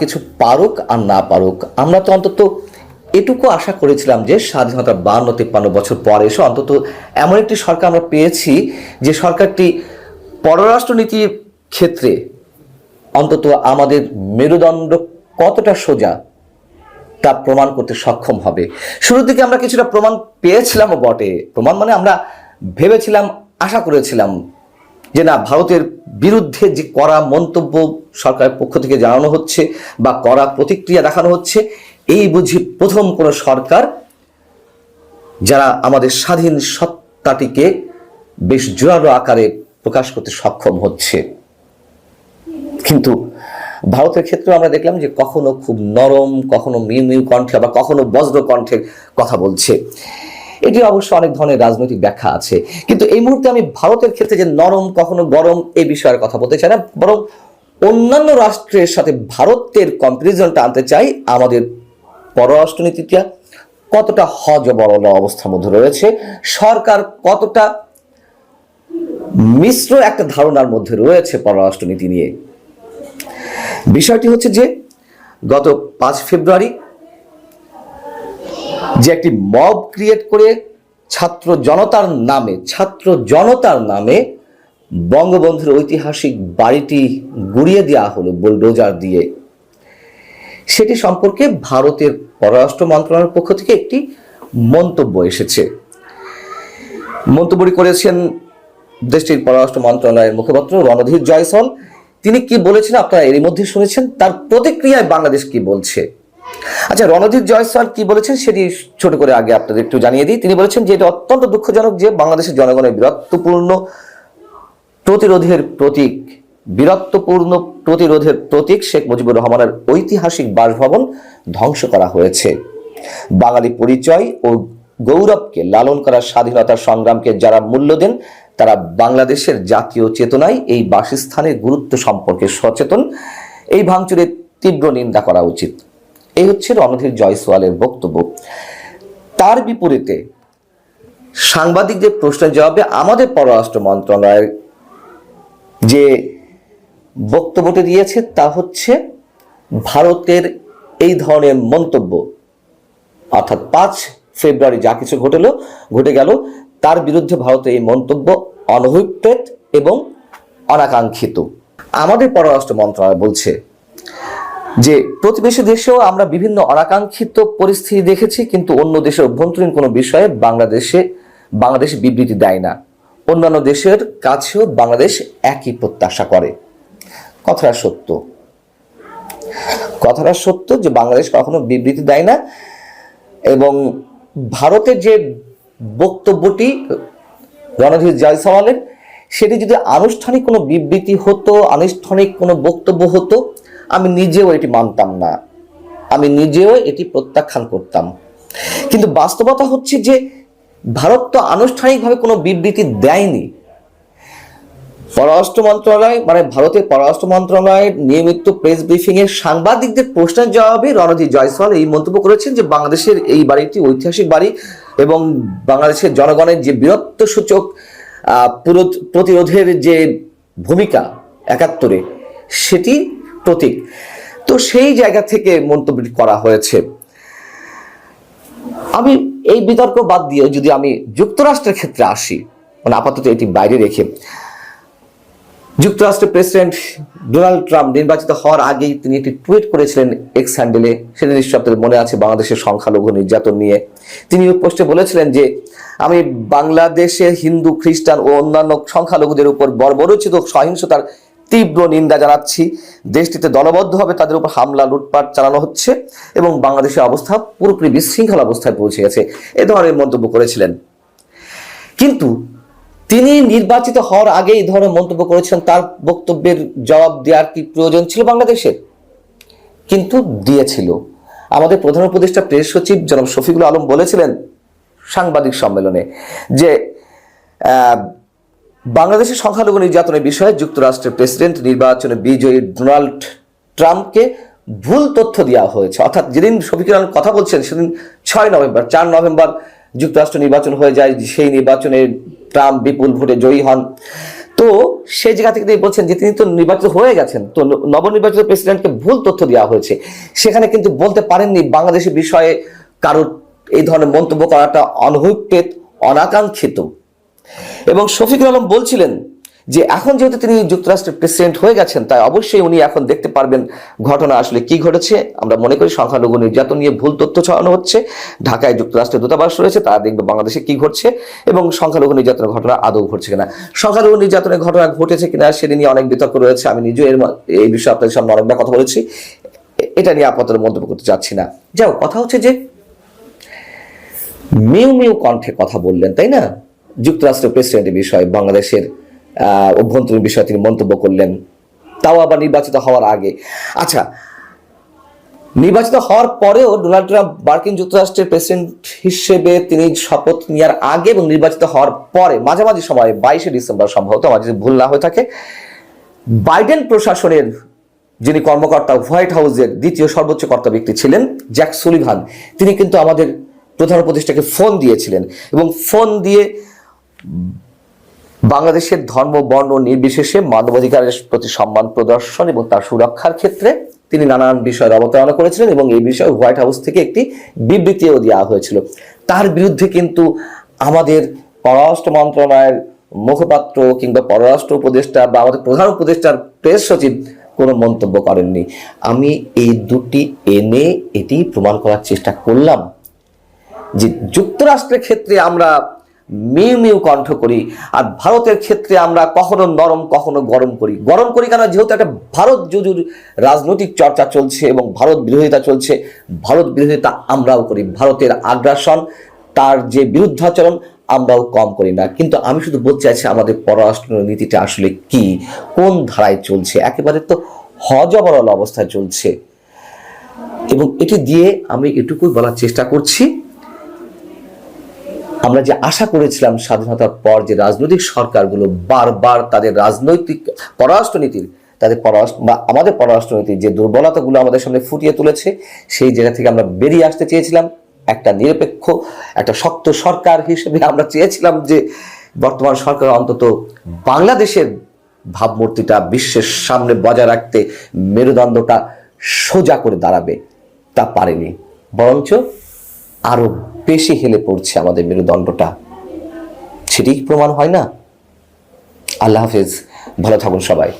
কিছু পারুক আর না পারুক। আমরা তো অন্তত এটুকু আশা করেছিলাম যে স্বাধীনতার বান্ন তিপ্পান্ন বছর পর এসে অন্তত এমন একটি সরকার আমরা পেয়েছি যে সরকারটি পররাষ্ট্রনীতির ক্ষেত্রে অন্তত আমাদের মেরুদণ্ড কতটা সোজা তা প্রমাণ করতে সক্ষম হবে। শুরুর দিকে আমরা কিছুটা প্রমাণ পেয়েছিলামও বটে। প্রমাণ মানে আমরা ভেবেছিলাম, আশা করেছিলাম যে না, ভারতের বিরুদ্ধে যে করা মন্তব্য সরকারের পক্ষ থেকে জানানো হচ্ছে বা করা প্রতিক্রিয়া দেখানো হচ্ছে, এই বুঝি প্রথম কোনো সরকার যারা আমাদের স্বাধীন সত্তাটিকে বেশ জোরালো আকারে প্রকাশ করতে সক্ষম হচ্ছে। কিন্তু ভারতের ক্ষেত্রে আমরা দেখলাম যে কখনো খুব নরম, কখনো মিউ মিউ কণ্ঠে আবার কখনো বজ্র কণ্ঠের কথা বলছে। এটি অবশ্য অনেক ধরনের রাজনৈতিক ব্যাখ্যা আছে। কিন্তু এই মুহূর্তে আমি ভারতের ক্ষেত্রে যে নরম, কখনো গরম এই বিষয়ের কথা বলতে চাই না, বরং অন্যান্য রাষ্ট্রের সাথে ভারতের কম্পারিজনটা আনতে চাই আমাদের পররাষ্ট্রনীতিটা। কতটা হজবরল অবস্থার মধ্যে রয়েছে, সরকার কতটা মিশ্র একটা ধারণার মধ্যে রয়েছে পররাষ্ট্রনীতি নিয়ে। বিষয়টি হচ্ছে যে, গত পাঁচ ফেব্রুয়ারি যে একটি মব ক্রিয়েট করে ছাত্র জনতার নামে, ছাত্র জনতার নামে বঙ্গবন্ধুর ঐতিহাসিক বাড়িটি গুড়িয়ে দেওয়া হলো বুলডোজার দিয়ে। সেটি সম্পর্কে ভারতের পররাষ্ট্র মন্ত্রণালয়ের পক্ষ থেকে একটি মন্তব্য এসেছে। মন্তব্যটি করেছেন দেশটির পররাষ্ট্র মন্ত্রণালয়ের মুখপাত্র রণধীর জয়সল তিনি কি বলেছেন আপনারা এরই মধ্যে শুনেছেন? তার প্রতিক্রিয়ায় বাংলাদেশ কি বলছে? আচ্ছা রণধীর জয়সওয়াল কি বলেছেন সেটি ছোট করে আগে আপনাদের একটু জানিয়ে দিই। তিনি বলেছেন যে, এটা অত্যন্ত দুঃখজনক যে বাংলাদেশের জনগণের বীরত্বপূর্ণ প্রতিরোধের প্রতীক, বীরত্বপূর্ণ প্রতিরোধের প্রতীক শেখ মুজিবুর রহমানের ঐতিহাসিক বাসভবন ধ্বংস করা হয়েছে। বাঙালি পরিচয় ও গৌরবকে লালন করার স্বাধীনতার সংগ্রামকে যারা মূল্য দেন, তারা বাংলাদেশের জাতীয় চেতনায় এই বাসস্থানের গুরুত্ব সম্পর্কে সচেতন। এই ভাঙচুরের তীব্র নিন্দা করা উচিত। এই হচ্ছে রণধীর জয়সওয়ালের বক্তব্য। তার বিপরীতে সাংবাদিকদের প্রশ্নের জবাবে আমাদের পররাষ্ট্র মন্ত্রণালয়ের যে বক্তব্যটি দিয়েছে তা হচ্ছে, ভারতের এই ধরনের মন্তব্য, অর্থাৎ পাঁচ ফেব্রুয়ারি যা কিছু ঘটেলো, ঘটে গেল, তার বিরুদ্ধে ভারতের এই মন্তব্য অনভিপ্রেত এবং অনাকাঙ্ক্ষিত। আমাদের পররাষ্ট্র মন্ত্রণালয় বলছে যে প্রতিবেশী দেশেও আমরা বিভিন্ন অনাকাঙ্ক্ষিত পরিস্থিতি দেখেছি, কিন্তু অন্য দেশের অভ্যন্তরীণ কোনো বিষয়ে বাংলাদেশে, বাংলাদেশ বিবৃতি দেয় না। অন্যান্য দেশের কাছেও বাংলাদেশ একই প্রত্যাশা করে। কথাটা সত্য। কথাটা সত্য যে বাংলাদেশ কখনো বিবৃতি দেয় না, এবং ভারতের যে বক্তব্যটি, রণধীর জয়সওয়ালের, সেটি যদি আনুষ্ঠানিক কোনো বিবৃতি হতো, আনুষ্ঠানিক কোনো বক্তব্য হতো আমি নিজেও এটি মানতাম না। আমি নিজেও এটি প্রত্যাখ্যান করতাম। কিন্তু বাস্তবতা হচ্ছে যে ভারত তো আনুষ্ঠানিকভাবে কোনো বিবৃতি দেয়নি। পররাষ্ট্র মন্ত্রণালয় মানে ভারতের পররাষ্ট্র মন্ত্রণালয়ের নিয়মিত প্রেস ব্রিফিং এর সাংবাদিকদের প্রশ্নের জবাবে রণধীর জয়সওয়াল এই মন্তব্য করেছেন যে বাংলাদেশের এই বাড়িটি ঐতিহাসিক বাড়ি এবং বাংলাদেশের জনগণের যে বীরত্ব সূচক প্রতিরোধের যে ভূমিকা একাত্তরে, সেটি প্রতীক। তো সেই জায়গা থেকে মন্তব্যটি করা হয়েছে। আমি এই বিতর্ক বাদ দিয়ে যদি আমি যুক্তরাষ্ট্রের ক্ষেত্রে আসি মানে আপাতত এটি বাইরে রেখে, যুক্তরাষ্ট্রের প্রেসিডেন্ট ডোনাল্ড ট্রাম্প নির্বাচিত হওয়ার আগেই তিনি একটি টুইট করেছিলেন এক্স হ্যান্ডেলে। সেটা নিশ্চয় আপনাদের মনে আছে, বাংলাদেশের সংখ্যালঘু নির্যাতন নিয়ে। তিনি পোস্টে বলেছিলেন যে, আমি বাংলাদেশে হিন্দু, খ্রিস্টান ও অন্যান্য সংখ্যালঘুদের উপর বর্বরোচিত সহিংসতার তীব্র নিন্দা জানাচ্ছি। দেশটিতে দলবদ্ধভাবে তাদের উপর হামলা, লুটপাট চালানো হচ্ছে এবং বাংলাদেশের অবস্থা পুরোপুরি বিশৃঙ্খল অবস্থায় পৌঁছে গেছে। এ ধরনের মন্তব্য করেছিলেন। কিন্তু তিনি নির্বাচিত হওয়ার আগে এই ধরনের মন্তব্য করেছিলেন। তার বক্তব্যের জবাব দেওয়ার কি প্রয়োজন ছিল বাংলাদেশের? কিন্তু দিয়েছিল। আমাদের প্রধান উপদেষ্টা, প্রেস সচিব জনাব শফিকুল আলম বলেছিলেন সাংবাদিক সম্মেলনে যে বাংলাদেশের সংখ্যালঘু নির্যাতনের বিষয়ে যুক্তরাষ্ট্রের প্রেসিডেন্ট নির্বাচনে বিজয়ী ডোনাল্ড ট্রাম্পকে ভুল তথ্য দেওয়া হয়েছে। অর্থাৎ যেদিন শফিকুল আলম কথা বলছেন, সেদিন ছয় নভেম্বর, চার নভেম্বর যুক্তরাষ্ট্র নির্বাচন হয়ে যায়, সেই নির্বাচনে ট্রাম্প বিপুল ভোটে জয়ী হন। তো সেই জায়গা থেকে তিনি বলছেন যে তিনি তো নির্বাচিত হয়ে গেছেন, তো নবনির্বাচিত প্রেসিডেন্টকে ভুল তথ্য দেওয়া হয়েছে। সেখানে কিন্তু বলতে পারেননি বাংলাদেশের বিষয়ে কারোর এই ধরনের মন্তব্য করাটা অনভিপ্রেত অনাকাঙ্ক্ষিত। এবং শফিকুল আলম বলছিলেন যে এখন যেহেতু তিনি যুক্তরাষ্ট্রের প্রেসিডেন্ট হয়ে গেছেন, তাই অবশ্যই উনি এখন দেখতে পারবেন ঘটনা আসলে কি ঘটেছে। আমরা মনে করি সংখ্যালঘু নির্যাতন নিয়ে ভুল তথ্য ছড়ানো হচ্ছে। ঢাকায় যুক্তরাষ্ট্রের দূতাবাস রয়েছে, তারা দেখবে বাংলাদেশে কি ঘটছে এবং সংখ্যালঘু নির্যাতনের ঘটনা আদৌ ঘটছে কিনা। সংখ্যালঘু নির্যাতনের ঘটনা ঘটেছে কিনা সেটা নিয়ে অনেক বিতর্ক রয়েছে। আমি নিজেও এর এই বিষয়ে আপনাদের সামনে অনেকবার কথা বলেছি। এটা নিয়ে আপাতত মন্তব্য করতে চাচ্ছি না। যাও কথা হচ্ছে যে মিউ মিউ কণ্ঠে কথা বললেন, তাই না? যুক্তরাষ্ট্রের প্রেসিডেন্টের বিষয়ে, বাংলাদেশের অভ্যন্তরীণ বিষয়ে তিনি মন্তব্য করলেন। তাও আবার নির্বাচিত হওয়ার আগে। আচ্ছা নির্বাচিত হওয়ার পরেও ডোনাল্ড ট্রাম্প মার্কিন যুক্তরাষ্ট্রের প্রেসিডেন্ট হিসেবে তিনি শপথ নেওয়ার আগে এবং নির্বাচিত হওয়ার পরে, মাঝামাঝি সময়ে, বাইশে ডিসেম্বর সম্ভবত, আমার যদি ভুল না হয়ে থাকে, বাইডেন প্রশাসনের যিনি কর্মকর্তা, হোয়াইট হাউসের দ্বিতীয় সর্বোচ্চ কর্তা ব্যক্তি ছিলেন, জ্যাক সুলিভান, তিনি কিন্তু আমাদের প্রধান উপদেষ্টাকে ফোন দিয়েছিলেন এবং ফোন দিয়ে বাংলাদেশের ধর্ম, বর্ণ নির্বিশেষে মানবাধিকারের প্রতি সম্মান প্রদর্শন এবং তার সুরক্ষার ক্ষেত্রে তিনি নানান বিষয়ের অবতারণা করেছিলেন এবং এই বিষয়ে হোয়াইট হাউস থেকে একটি বিবৃতিও দেওয়া হয়েছিল। তার বিরুদ্ধে কিন্তু আমাদের পররাষ্ট্র মন্ত্রণালয়ের মুখপাত্র কিংবা পররাষ্ট্র উপদেষ্টা বা আমাদের প্রধান উপদেষ্টার প্রেস সচিব কোনো মন্তব্য করেননি। আমি এই দুটি এনে এটি প্রমাণ করার চেষ্টা করলাম যে যুক্তরাষ্ট্রের ক্ষেত্রে আমরা মিউ মেউ কণ্ঠ করি। আর ভারতের ক্ষেত্রে আমরা কখনো নরম, কখনো গরম করি। গরম করি কেন? যেহেতু একটা ভারত জুজুর রাজনৈতিক চর্চা চলছে এবং ভারত বিরোধিতা চলছে, ভারত বিরোধিতা আমরাও করি। ভারতের আগ্রাসন, তার যে বিরুদ্ধাচরণ, আমরাও কম করি না। কিন্তু আমি শুধু বলতে চাইছি, আমাদের পররাষ্ট্র নীতিটা আসলে কি? কোন ধারায় চলছে? একেবারে তো হজবরল অবস্থায় চলছে। এবং এটি দিয়ে আমি এটুকুই বলার চেষ্টা করছি। আমরা যে আশা করেছিলাম স্বাধীনতার পর যে রাজনৈতিক সরকারগুলো বারবার তাদের রাজনৈতিক পররাষ্ট্রনীতির, তাদের পররাষ্ট্র বা আমাদের পররাষ্ট্রনীতির যে দুর্বলতাগুলো আমাদের সামনে ফুটিয়ে তুলেছে, সেই জায়গা থেকে আমরা বেরিয়ে আসতে চেয়েছিলাম। একটা নিরপেক্ষ, একটা শক্ত সরকার হিসেবে আমরা চেয়েছিলাম যে বর্তমান সরকার অন্তত বাংলাদেশের ভাবমূর্তিটা বিশ্বের সামনে বজায় রাখতে মেরুদণ্ডটা সোজা করে দাঁড়াবে। তা পারেনি। বরঞ্চ আরও বেশি হেলে পড়ছে আমাদের মেরুদণ্ডটা। সেটি প্রমাণ হয় না? আল্লাহ হাফেজ ভালো থাকুন সবাই।